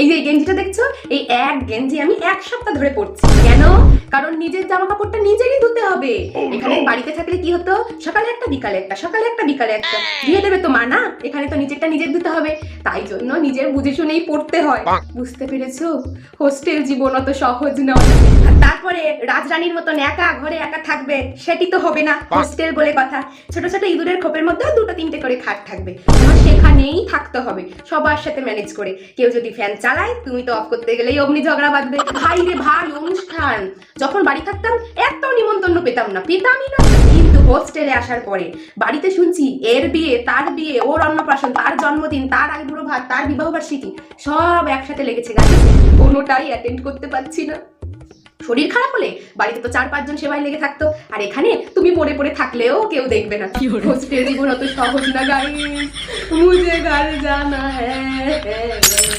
এই যে গেঞ্জিটা দেখছ? এই এক গেঞ্জি আমি এক সপ্তাহ ধরে পরছি। কেন? কারণ নিজের জামা কাপড়টা নিজেরই ধুতে হবে। এখানে বাড়িতে থাকলে কি হতো? সকালে একটা বিকালে একটা সকালে একটা বিকালে একটা। দিয়ে দেবে তো মা না? এখানে তো নিজেরটা নিজের ধুতে হবে। তাই জন্য নিজের বুঝে শুনেই পড়তে হয়। বুঝতে পেরেছ? হোস্টেল জীবন অত সহজ নয়। তারপরে রাজরানীর মতন একা ঘরে একা থাকবে সেটি তো হবে না হোস্টেল বলে কথা। ছোট ছোট ইঁদুরের খোপের মধ্যেও দুটো তিনটে করে খাট থাকবে। সেখানেই থাকতে হবে সবার সাথে ম্যানেজ করে। কেউ যদি ফ্যান চালায় তুমি তো অফ করতে গেলেই অমনি ঝগড়া বাঁধবে। ভাই রে ভাই অনুষ্ঠান। যখন বাড়ি থাকতাম একটাও নিমন্ত্রণ পেতাম না। পেতামই না। কিন্তু হোস্টেলে আসার পরে বাড়িতে শুনছি এর বিয়ে তার বিয়ে ওর অন্নপ্রাশন তার জন্মদিন তার আইবুড়ো ভাত তার বিবাহ বার্ষিকী সব একসাথে লেগেছে। গাছে কোনোটাই অ্যাটেন্ড করতে পারছি না। শরীর খারাপ হলে বাড়িতে তো চার পাঁচজন সেবাই লেগে থাকতো। আর এখানে তুমি পড়ে পড়ে থাকলেও কেউ দেখবে না। হোস্টেল জীবন অত সহজ না গাড়ি মুঝে গাড়ি জানা হ্যাঁ।